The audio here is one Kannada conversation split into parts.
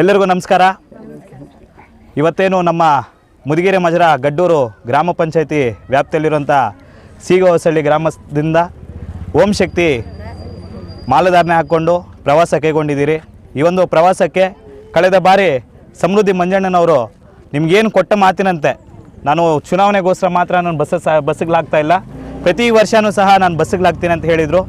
ಎಲ್ಲರಿಗೂ ನಮಸ್ಕಾರ. ಇವತ್ತೇನು ನಮ್ಮ ಮುದಿಗೆರೆ ಮಜರ ಗಡ್ಡೂರು ಗ್ರಾಮ ಪಂಚಾಯತಿ ವ್ಯಾಪ್ತಿಯಲ್ಲಿರುವಂಥ ಸೀಗಹೊಸಳ್ಳಿ ಗ್ರಾಮದಿಂದ ಓಂ ಶಕ್ತಿ ಮಾಲಧಾರಣೆ ಹಾಕ್ಕೊಂಡು ಪ್ರವಾಸ ಕೈಗೊಂಡಿದ್ದೀರಿ. ಈ ಒಂದು ಪ್ರವಾಸಕ್ಕೆ ಕಳೆದ ಬಾರಿ ಸಮೃದ್ಧಿ ಮಂಜಣ್ಣನವರು ನಿಮಗೇನು ಕೊಟ್ಟ ಮಾತಿನಂತೆ. ನಾನು ಚುನಾವಣೆಗೋಸ್ಕರ ಮಾತ್ರ ನಾನು ಬಸ್ ಸಹ ಬಸ್ಸಿಗ್ಲಾಗ್ತಾ ಇಲ್ಲ. ಪ್ರತಿ ವರ್ಷವೂ ಸಹ ನಾನು ಬಸ್ಸುಗಳಾಗ್ತೀನಿ ಅಂತ ಹೇಳಿದರು.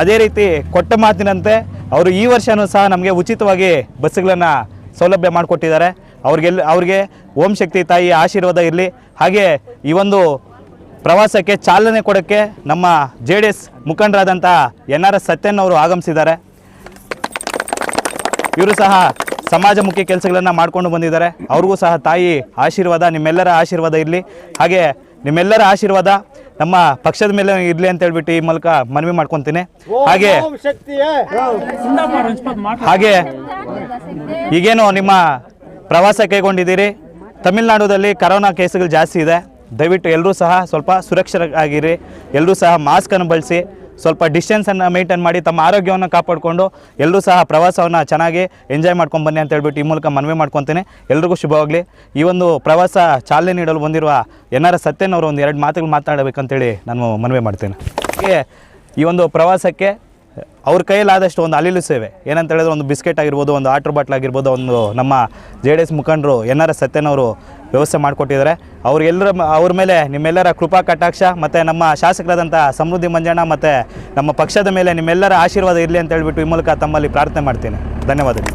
ಅದೇ ರೀತಿ ಕೊಟ್ಟ ಮಾತಿನಂತೆ ಅವರು ಈ ವರ್ಷವೂ ಸಹ ನಮಗೆ ಉಚಿತವಾಗಿ ಬಸ್ಸುಗಳನ್ನು ಸೌಲಭ್ಯ ಮಾಡಿಕೊಟ್ಟಿದ್ದಾರೆ. ಅವ್ರಿಗೆಲ್ಲ ಅವ್ರಿಗೆ ಓಂ ಶಕ್ತಿ ತಾಯಿ ಆಶೀರ್ವಾದ ಇರಲಿ. ಹಾಗೆ ಈ ಒಂದು ಪ್ರವಾಸಕ್ಕೆ ಚಾಲನೆ ಕೊಡೋಕ್ಕೆ ನಮ್ಮ ಜೆ ಡಿ ಎಸ್ ಮುಖಂಡರಾದಂಥ ಎನ್ ಆರ್ ಎಸ್ ಸತ್ಯನ್ ಅವರು ಆಗಮಿಸಿದ್ದಾರೆ. ಇವರು ಸಹ ಸಮಾಜಮುಖಿ ಕೆಲಸಗಳನ್ನು ಮಾಡ್ಕೊಂಡು ಬಂದಿದ್ದಾರೆ. ಅವ್ರಿಗೂ ಸಹ ತಾಯಿ ಆಶೀರ್ವಾದ, ನಿಮ್ಮೆಲ್ಲರ ಆಶೀರ್ವಾದ ಇರಲಿ. ಹಾಗೆ ನಿಮ್ಮೆಲ್ಲರ ಆಶೀರ್ವಾದ ನಮ್ಮ ಪಕ್ಷದ ಮೇಲೆ ಇರಲಿ ಅಂತ ಹೇಳ್ಬಿಟ್ಟು ಈ ಮೂಲಕ ಮನವಿ ಮಾಡ್ಕೊತೀನಿ. ಹಾಗೆ ಹಾಗೆ ಈಗೇನು ನಿಮ್ಮ ಪ್ರವಾಸ ಕೈಗೊಂಡಿದ್ದೀರಿ? ತಮಿಳುನಾಡುದಲ್ಲಿ ಕರೋನಾ ಕೇಸುಗಳು ಜಾಸ್ತಿ ಇದೆ. ದಯವಿಟ್ಟು ಎಲ್ಲರೂ ಸಹ ಸ್ವಲ್ಪ ಸುರಕ್ಷಿತರಾಗಿರಿ. ಎಲ್ಲರೂ ಸಹ ಮಾಸ್ಕನ್ನು ಬಳಸಿ. ಸ್ವಲ್ಪ ಡಿಸ್ಟೆನ್ಸನ್ನು ಮೇಂಟೈನ್ ಮಾಡಿ ತಮ್ಮ ಆರೋಗ್ಯವನ್ನು ಕಾಪಾಡಿಕೊಂಡು ಎಲ್ಲರೂ ಸಹ ಪ್ರವಾಸವನ್ನು ಚೆನ್ನಾಗಿ ಎಂಜಾಯ್ ಮಾಡ್ಕೊಂಡು ಬನ್ನಿ ಅಂತ ಹೇಳ್ಬಿಟ್ಟು ಈ ಮೂಲಕ ಮನವಿ ಮಾಡ್ಕೊತೇನೆ. ಎಲ್ರಿಗೂ ಶುಭವಾಗಲಿ. ಈ ಒಂದು ಪ್ರವಾಸ ಚಾಲನೆ ನೀಡಲು ಬಂದಿರುವ ಎನ್ ಆರ್ ಸತ್ಯನವರು ಒಂದು ಎರಡು ಮಾತುಗಳು ಮಾತನಾಡಬೇಕಂತೇಳಿ ನಾನು ಮನವಿ ಮಾಡ್ತೇನೆ. ಈ ಒಂದು ಪ್ರವಾಸಕ್ಕೆ ಅವ್ರ ಕೈಯಲ್ಲಾದಷ್ಟು ಒಂದು ಅಲಿಲು ಸೇವೆ. ಏನಂತ ಹೇಳಿದ್ರೆ ಒಂದು ಬಿಸ್ಕೆಟ್ ಆಗಿರ್ಬೋದು ಒಂದು ವಾಟರ್ ಬಾಟ್ಲ್ ಆಗಿರ್ಬೋದು ಒಂದು ನಮ್ಮ ಜೆ ಡಿ ಎಸ್ ಮುಖಂಡರು ಎನ್ ಆರ್ ಎಸ್ ಸತ್ಯನವರು ವ್ಯವಸ್ಥೆ ಮಾಡಿಕೊಟ್ಟಿದ್ದಾರೆ. ಅವ್ರಿಗೆಲ್ಲರ ಅವ್ರ ಮೇಲೆ ನಿಮ್ಮೆಲ್ಲರ ಕೃಪಾ ಕಟಾಕ್ಷ ಮತ್ತು ನಮ್ಮ ಶಾಸಕರಾದಂಥ ಸಮೃದ್ಧಿ ಮಂಜಣ್ಣ ಮತ್ತು ನಮ್ಮ ಪಕ್ಷದ ಮೇಲೆ ನಿಮ್ಮೆಲ್ಲರ ಆಶೀರ್ವಾದ ಇರಲಿ ಅಂತ ಹೇಳ್ಬಿಟ್ಟು ಈ ಮೂಲಕ ತಮ್ಮಲ್ಲಿ ಪ್ರಾರ್ಥನೆ ಮಾಡ್ತೀನಿ. ಧನ್ಯವಾದಗಳು.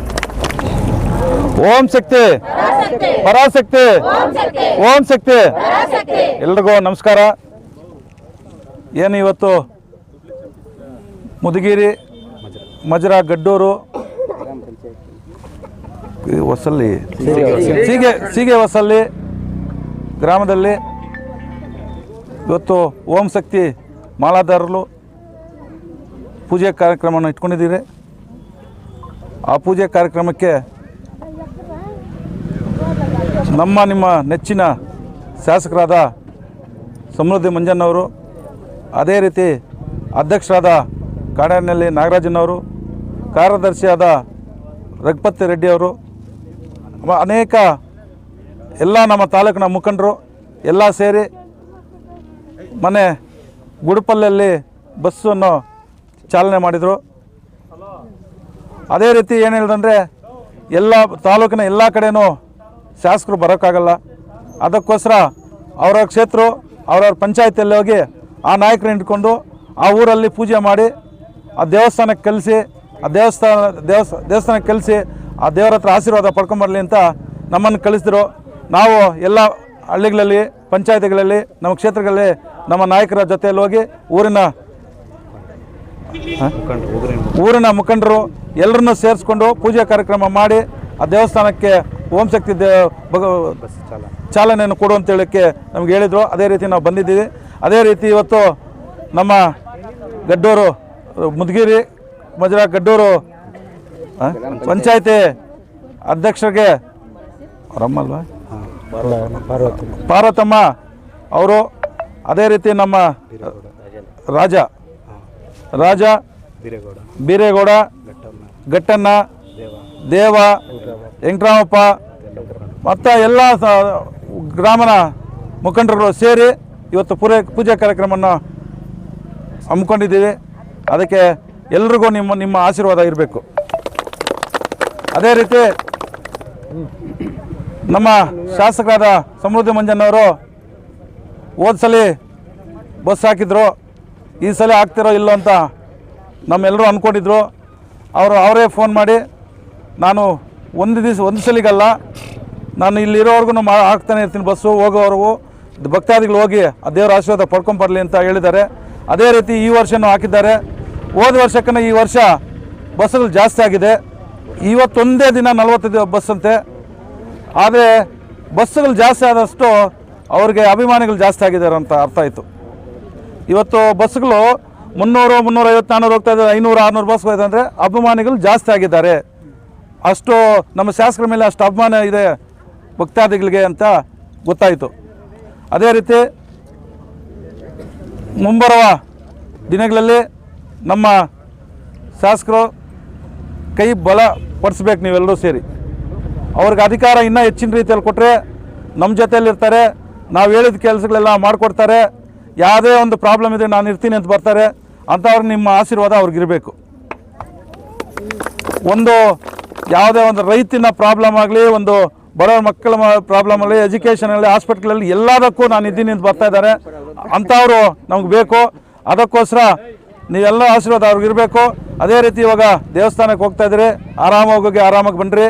ಓಂ ಶಕ್ತಿ. ಪರಾಶಕ್ತಿ. ಓಂ ಶಕ್ತಿ. ಎಲ್ರಿಗೂ ನಮಸ್ಕಾರ. ಏನು ಇವತ್ತು ಮುದುಗಿರಿ ಮಜರ ಗಡ್ಡೂರು. ಹೊಸಲ್ಲಿ ಸೀಗೆ ಸೀಗೆ ಹೊಸಲ್ಲಿ ಗ್ರಾಮದಲ್ಲಿ ಇವತ್ತು ಓಂ ಶಕ್ತಿ ಮಾಲಾಧಾರರು ಪೂಜೆ ಕಾರ್ಯಕ್ರಮವನ್ನು ಇಟ್ಕೊಂಡಿದ್ದೀರಿ. ಆ ಪೂಜೆ ಕಾರ್ಯಕ್ರಮಕ್ಕೆ ನಮ್ಮ ನಿಮ್ಮ ನೆಚ್ಚಿನ ಶಾಸಕರಾದ ಸಮೃದ್ಧಿ ಮಂಜಣ್ಣವರು ಅದೇ ರೀತಿ ಅಧ್ಯಕ್ಷರಾದ ಕಾಡಾನಲ್ಲಿ ನಾಗರಾಜನವರು, ಕಾರ್ಯದರ್ಶಿಯಾದ ರಘುಪತಿ ರೆಡ್ಡಿಯವರು ಅವರು ಅನೇಕ ಎಲ್ಲ ನಮ್ಮ ತಾಲೂಕಿನ ಮುಖಂಡರು ಎಲ್ಲ ಸೇರಿ ಮನೆ ಗುಡುಪಲ್ಲಲ್ಲಿ ಬಸ್ಸನ್ನು ಚಾಲನೆ ಮಾಡಿದರು. ಅದೇ ರೀತಿ ಏನು ಹೇಳಿದಂದರೆ, ಎಲ್ಲ ತಾಲೂಕಿನ ಎಲ್ಲ ಕಡೆಯೂ ಶಾಸಕರು ಬರೋಕ್ಕಾಗಲ್ಲ. ಅದಕ್ಕೋಸ್ಕರ ಅವರ ಕ್ಷೇತ್ರ ಅವ್ರವ್ರ ಪಂಚಾಯತಿಯಲ್ಲಿ ಹೋಗಿ ಆ ನಾಯಕರು ಇಟ್ಕೊಂಡು ಆ ಊರಲ್ಲಿ ಪೂಜೆ ಮಾಡಿ ಆ ದೇವಸ್ಥಾನಕ್ಕೆ ಕಲಿಸಿ, ಆ ದೇವಸ್ಥಾನ, ದೇವಸ್, ದೇವಸ್ಥಾನಕ್ಕೆ ಕಲಿಸಿ, ಆ ದೇವರ ಹತ್ರ ಆಶೀರ್ವಾದ ಪಡ್ಕೊಂಬರಲಿ ಅಂತ ನಮ್ಮನ್ನು ಕಳಿಸಿದ್ರು. ನಾವು ಎಲ್ಲ ಹಳ್ಳಿಗಳಲ್ಲಿ, ಪಂಚಾಯತಿಗಳಲ್ಲಿ, ನಮ್ಮ ಕ್ಷೇತ್ರಗಳಲ್ಲಿ ನಮ್ಮ ನಾಯಕರ ಜೊತೆಯಲ್ಲಿ ಹೋಗಿ ಊರಿನ ಊರಿನ ಮುಖಂಡರು ಎಲ್ಲರನ್ನೂ ಸೇರಿಸ್ಕೊಂಡು ಪೂಜೆ ಕಾರ್ಯಕ್ರಮ ಮಾಡಿ ಆ ದೇವಸ್ಥಾನಕ್ಕೆ ಓಂ ಶಕ್ತಿ ದೇವ ಭಗ, ಚಾಲನೆಯನ್ನು ಕೊಡು ಅಂತ ಹೇಳೋಕ್ಕೆ ನಮ್ಗೆ ಹೇಳಿದರು. ಅದೇ ರೀತಿ ನಾವು ಬಂದಿದ್ದೀವಿ. ಅದೇ ರೀತಿ ಇವತ್ತು ನಮ್ಮ ಗಡ್ಡೂರು ಮುದ್ಗಿರಿ ಮಜರ ಗಡ್ಡೂರು ಪಂಚಾಯತಿ ಅಧ್ಯಕ್ಷರಿಗೆ ಅವರಮ್ಮಲ್ವಾ ಪಾರ್ವತಮ್ಮ ಅವರು ಅದೇ ರೀತಿ ನಮ್ಮ ರಾಜ ರಾಜ ಬೀರೇಗೌಡ ಗಟ್ಟಣ್ಣ ದೇವ, ವೆಂಕಟರಾಮಪ್ಪ, ಮತ್ತು ಎಲ್ಲ ಗ್ರಾಮನ ಮುಖಂಡರುಗಳು ಸೇರಿ ಇವತ್ತು ಪೂರೈ ಪೂಜಾ ಕಾರ್ಯಕ್ರಮವನ್ನು ಹಮ್ಮಿಕೊಂಡಿದ್ದೀವಿ. ಅದಕ್ಕೆ ಎಲ್ರಿಗೂ ನಿಮ್ಮ ನಿಮ್ಮ ಆಶೀರ್ವಾದ ಇರಬೇಕು. ಅದೇ ರೀತಿ ನಮ್ಮ ಶಾಸಕರಾದ ಸಮೃದ್ಧಿ ಮಂಜಣ್ಣವರು ಹೋದ ಸಲ ಬಸ್ ಹಾಕಿದ್ರು, ಈ ಸಲ ಹಾಕ್ತಿರೋ ಇಲ್ಲೋ ಅಂತ ನಮ್ಮೆಲ್ಲರೂ ಅಂದ್ಕೊಂಡಿದ್ರು ಅವರು ಅವರೇ ಫೋನ್ ಮಾಡಿ, ನಾನು ಒಂದು ದಿವಸ, ಒಂದು ಸಲಿಗಲ್ಲ, ನಾನು ಇಲ್ಲಿರೋವರೆಗೂ ಮಾ, ಹಾಕ್ತಾನೆ ಇರ್ತೀನಿ ಬಸ್ಸು, ಹೋಗೋವರೆಗೂ. ಭಕ್ತಾದಿಗಳು ಹೋಗಿ ಆ ದೇವರ ಆಶೀರ್ವಾದ ಪಡ್ಕೊಂಬರಲಿ ಅಂತ ಹೇಳಿದ್ದಾರೆ. ಅದೇ ರೀತಿ ಈ ವರ್ಷನೂ ಹಾಕಿದ್ದಾರೆ. ಹೋದ ವರ್ಷಕ್ಕನ ಈ ವರ್ಷ ಬಸ್ಸುಗಳು ಜಾಸ್ತಿ ಆಗಿದೆ. ಇವತ್ತೊಂದೇ ದಿನ ನಲವತ್ತು ಬಸ್ ಅಂತೆ. ಆದರೆ ಬಸ್ಸುಗಳು ಜಾಸ್ತಿ ಆದಷ್ಟು ಅವ್ರಿಗೆ ಅಭಿಮಾನಿಗಳು ಜಾಸ್ತಿ ಆಗಿದ್ದಾರೆ ಅಂತ ಅರ್ಥ ಆಯಿತು. ಇವತ್ತು ಬಸ್ಗಳು ಮುನ್ನೂರು ಮುನ್ನೂರೈವತ್ತು ನಾನ್ನೂರು ಹೋಗ್ತಾ ಇದ್ದಾರೆ. ಐನೂರು, ಆರುನೂರು ಬಸ್ ಹೋಯ್ತು ಅಂದರೆ ಅಭಿಮಾನಿಗಳು ಜಾಸ್ತಿ ಆಗಿದ್ದಾರೆ. ಅಷ್ಟು ನಮ್ಮ ಶಾಸಕರ ಮೇಲೆ ಅಷ್ಟು ಅಭಿಮಾನ ಇದೆ ಭಕ್ತಾದಿಗಳಿಗೆ ಅಂತ ಗೊತ್ತಾಯಿತು. ಅದೇ ರೀತಿ ಮುಂಬರುವ ದಿನಗಳಲ್ಲಿ ನಮ್ಮ ಶಾಸಕರು ಕೈ ಬಲ ಪಡಿಸ್ಬೇಕು ನೀವೆಲ್ಲರೂ ಸೇರಿ. ಅವ್ರಿಗೆ ಅಧಿಕಾರ ಇನ್ನೂ ಹೆಚ್ಚಿನ ರೀತಿಯಲ್ಲಿ ಕೊಟ್ಟರೆ ನಮ್ಮ ಜೊತೆಯಲ್ಲಿರ್ತಾರೆ ನಾವು ಹೇಳಿದ ಕೆಲಸಗಳೆಲ್ಲ ಮಾಡಿಕೊಡ್ತಾರೆ, ಯಾವುದೇ ಒಂದು ಪ್ರಾಬ್ಲಮ್ ಇದೆ ನಾನು ಇರ್ತೀನಿ ಅಂತ ಬರ್ತಾರೆ, ಅಂಥವ್ರು ನಿಮ್ಮ ಆಶೀರ್ವಾದ ಅವ್ರಿಗಿರಬೇಕು ಒಂದು ಯಾವುದೇ ಒಂದು ರೈತಿನ ಪ್ರಾಬ್ಲಮ್ ಆಗಲಿ, ಒಂದು ಬಡವರ ಮಕ್ಕಳ ಪ್ರಾಬ್ಲಮ್ ಆಗಲಿ ಎಜುಕೇಷನಲ್ಲಿ ಹಾಸ್ಪಿಟ್ಲಲ್ಲಿ ಎಲ್ಲದಕ್ಕೂ ನಾನು ಇದ್ದೀನಿ ಅಂತ ಬರ್ತಾ ಇದ್ದಾರೆ. ಅಂಥವ್ರು ನಮ್ಗೆ ಬೇಕು. ಅದಕ್ಕೋಸ್ಕರ ನೀವೆಲ್ಲ ಆಶೀರ್ವಾದ ಅವ್ರಿಗೆ ಇರಬೇಕು. ಅದೇ ರೀತಿ ಇವಾಗ ದೇವಸ್ಥಾನಕ್ಕೆ ಹೋಗ್ತಾ ಇದ್ದೀರಿ. ಆರಾಮಾಗಿ ಆರಾಮಾಗಿ ಬನ್ನಿರಿ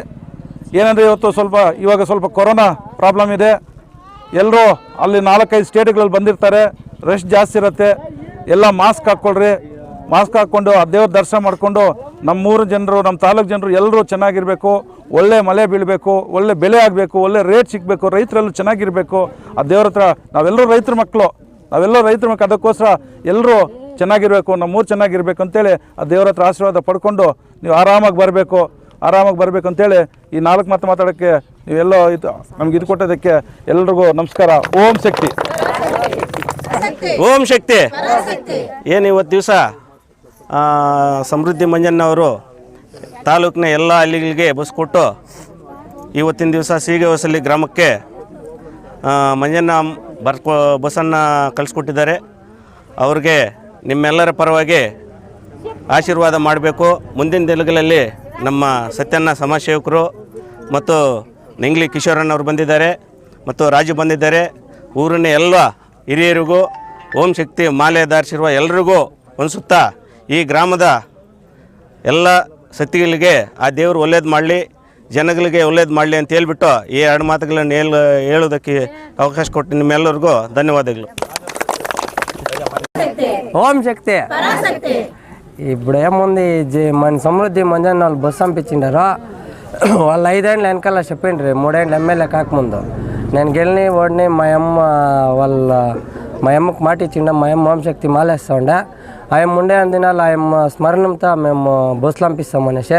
ಏನಂದರೆ ಇವತ್ತು ಸ್ವಲ್ಪ, ಇವಾಗ ಸ್ವಲ್ಪ ಕೊರೋನಾ ಪ್ರಾಬ್ಲಮ್ ಇದೆ. ಎಲ್ಲರೂ ಅಲ್ಲಿ ನಾಲ್ಕೈದು ಸ್ಟೇಟ್ಗಳಲ್ಲಿ ಬಂದಿರ್ತಾರೆ. ರಶ್ ಜಾಸ್ತಿ ಇರುತ್ತೆ. ಎಲ್ಲ ಮಾಸ್ಕ್ ಹಾಕ್ಕೊಳ್ರಿ. ಮಾಸ್ಕ್ ಹಾಕ್ಕೊಂಡು ಆ ದೇವ್ರ ದರ್ಶನ ಮಾಡಿಕೊಂಡು ನಮ್ಮೂರು ಜನರು, ನಮ್ಮ ತಾಲೂಕು ಜನರು ಎಲ್ಲರೂ ಚೆನ್ನಾಗಿರಬೇಕು. ಒಳ್ಳೆ ಮಳೆ ಬೀಳಬೇಕು, ಒಳ್ಳೆ ಬೆಲೆ ಆಗಬೇಕು, ಒಳ್ಳೆ ರೇಟ್ ಸಿಗಬೇಕು ರೈತರೆಲ್ಲೂ ಚೆನ್ನಾಗಿರಬೇಕು. ಆ ದೇವ್ರ ಹತ್ರ ನಾವೆಲ್ಲರೂ ರೈತರ ಮಕ್ಕಳು. ನಾವೆಲ್ಲರೂ ರೈತರ ಮಕ್ಕ ಅದಕ್ಕೋಸ್ಕರ ಎಲ್ಲರೂ ಚೆನ್ನಾಗಿರಬೇಕು ನಮ್ಮೂರು ಚೆನ್ನಾಗಿರ್ಬೇಕು ಅಂತೇಳಿ ಆ ದೇವ್ರ ಹತ್ರ ಆಶೀರ್ವಾದ ಪಡ್ಕೊಂಡು ನೀವು ಆರಾಮಾಗಿ ಬರಬೇಕು ಆರಾಮಾಗಿ ಬರಬೇಕು ಅಂತೇಳಿ ಈ ನಾಲ್ಕು ಮಾತು ಮಾತಾಡೋಕ್ಕೆ ನೀವೆಲ್ಲೋ ಇದು ನಮ್ಗೆ ಇದು ಕೊಟ್ಟೋದಕ್ಕೆ ಎಲ್ರಿಗೂ ನಮಸ್ಕಾರ. ಓಂ ಶಕ್ತಿ. ಓಂ ಶಕ್ತಿ. ಏನು ಇವತ್ತು ದಿವಸ? ಸಮೃದ್ಧಿ ಮಂಜಣ್ಣವರು ತಾಲೂಕಿನ ಎಲ್ಲ ಹಳ್ಳಿಗಳಿಗೆ ಬಸ್ ಕೊಟ್ಟು ಇವತ್ತಿನ ದಿವಸ ಸೀಗೆ ಹೊಸಲಿ ಗ್ರಾಮಕ್ಕೆ ಆ, ಮಂಜಣ್ಣ ಬರ್ಕೊ ಬಸ್ಸನ್ನು ಕಳಿಸ್ಕೊಟ್ಟಿದ್ದಾರೆ. ಅವ್ರಿಗೆ ನಿಮ್ಮೆಲ್ಲರ ಪರವಾಗಿ ಆಶೀರ್ವಾದ ಮಾಡಬೇಕು. ಮುಂದಿನ ದಿನಗಳಲ್ಲಿ ನಮ್ಮ ಸತ್ಯಣ್ಣ ಸಮಾಜ ಸೇವಕರು ಮತ್ತು ನಿಂಗ್ಲಿ ಕಿಶೋರಣ್ಣವ್ರು ಬಂದಿದ್ದಾರೆ ಮತ್ತು ರಾಜು ಬಂದಿದ್ದಾರೆ. ಊರಿನ ಎಲ್ಲ ಹಿರಿಯರಿಗೂ, ಓಂ ಶಕ್ತಿ ಮಾಲೆ ಧಾರಿಸಿರುವ ಎಲ್ರಿಗೂ ಅನಿಸುತ್ತಾ ಈ ಗ್ರಾಮದ ಎಲ್ಲ ಸತಿಗಳಿಗೆ ಆ ದೇವರು ಒಳ್ಳೇದು ಮಾಡಲಿ. ಜನಗಳಿಗೆ ಒಳ್ಳೇದು ಮಾಡಲಿ ಅಂತ ಹೇಳ್ಬಿಟ್ಟು ಈ ಎರಡು ಮಾತುಗಳನ್ನು ಹೇಳ ಹೇಳೋದಕ್ಕೆ ಅವಕಾಶ ಕೊಟ್ಟು ನಿಮ್ಮೆಲ್ಲರಿಗೂ ಧನ್ಯವಾದಗಳು ఓం శక్తి ఇప్పుడు ఏముంది జీ- మన సమృద్ధి మంజన్న వాళ్ళు బస్సు పంపించిండారు వాళ్ళు ఐదేండ్ల వెనకాల చెప్పిండ్రి మూడేండ్ల ఎమ్మెల్యే కాకముందు నేను గెలిని ఓడిని మా అమ్మ వాళ్ళ మా అమ్మకు మాట ఇచ్చిండ మా అమ్మ ఓంశక్తి మాలేస్తా ఉండే ఆయమ్మ ఉండే దినాలు ఆయమ్మ స్మరణంతో మేము బస్సులు పంపిస్తాం అనేసి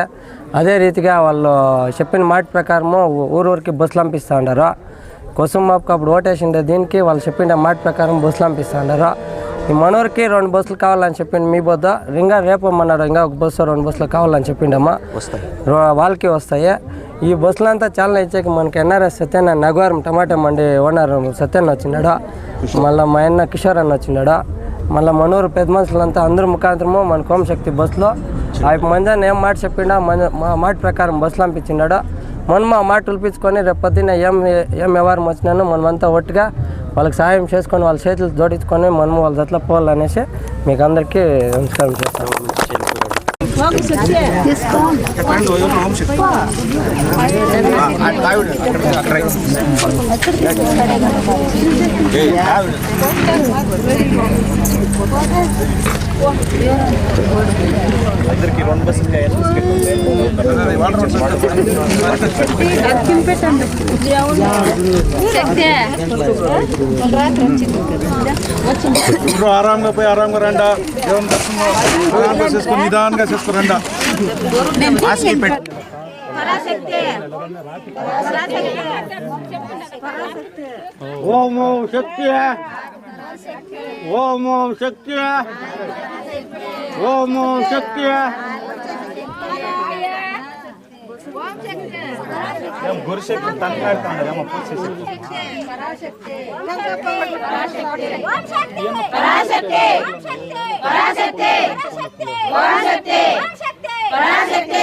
అదే రీతిగా వాళ్ళు చెప్పిన మాట ప్రకారము ఊరు ఊరికి బస్సులు పంపిస్తూ ఉండారు. కుసుమాప్కి అప్పుడు ఓటేసిండే దీనికి వాళ్ళు చెప్పిండే మాట ప్రకారం బస్సులు పంపిస్తూ ఉండారు. ఈ మనోరికి రెండు బస్సులు కావాలని చెప్పిండు మీ బొద్ద ఇంకా రేపు మన్నాడు ఇంకా ఒక బస్సు రెండు బస్సులు కావాలని చెప్పిండమ్మా రో- వాళ్ళకి వస్తాయి. ఈ బస్సులంతా చాలా ఇచ్చాక మనకి ఎన్ఆర్ఎస్ సత్యన్న నగవారం టమాటా మండి ఓనర్ సత్యన్న వచ్చినాడు. మళ్ళీ మా అన్న కిషోర్ అన్న వచ్చినాడు. మళ్ళీ మనూరు పెద్ద మనుషులంతా అందరూ ముఖాంతరము మన కోమశక్తి బస్సులో ఆ మంజాన్ని ఏం మాట చెప్పిండా? మా మాట ప్రకారం బస్సులు పంపించినాడు మొన్న మా మాట పిలిపించుకొని రేపు ఏం ఏం వ్యవహారం వచ్చినానో మనమంతా ఒట్టుగా వాళ్ళకి సహాయం చేసుకొని వాళ్ళ చేతులు జోడించుకొని మనము వాళ్ళ జట్ల పోవాలనేసి మీకు అందరికీ నమస్కారం చేస్తాను అందరికి రెండు బస్సులు ఇప్పుడు ఆరాంగా పోయి ఆరాంగా రండా. దర్శనం ఆరాంగా చేసుకుని నిదానంగా చేసుకురండా హాస్పిటల్ పెట్టి ಓಂ ಓಂ ಶಕ್ತಿಯ ಓಂ ಓಂ ಶಕ್ತಿಯ ಓಂ ಓಂ ಶಕ್ತಿಯ ಗುರುಶಕ್ತಿ ತಂತ್ರ ಇರ್ತಾನೆ ನಮ್ಮ ಪುರುಷ ಶಕ್ತಿ ಪರಾಶಕ್ತಿ ಪರಾಶಕ್ತಿ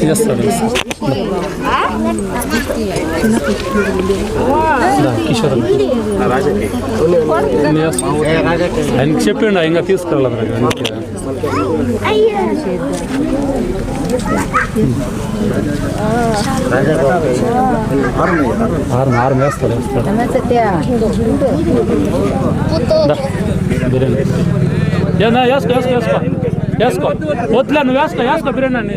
Yes, sir. ఆయనకి చెప్పండి ఇంకా తీసుకెళ్ళదు ఆరు ఆరు వేస్తారు బిర్యానీ వేసుకో వేసుకో వేసుకో వేసుకో. వద్దులే నువ్వు వేసుకో వేసుకో బిర్యానీ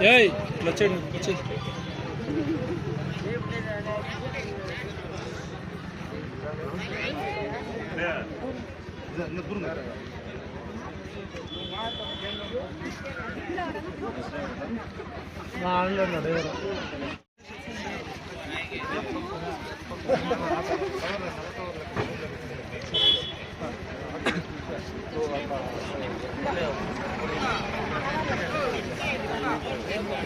ஏய் லட்சம் லட்சம் Thank. yeah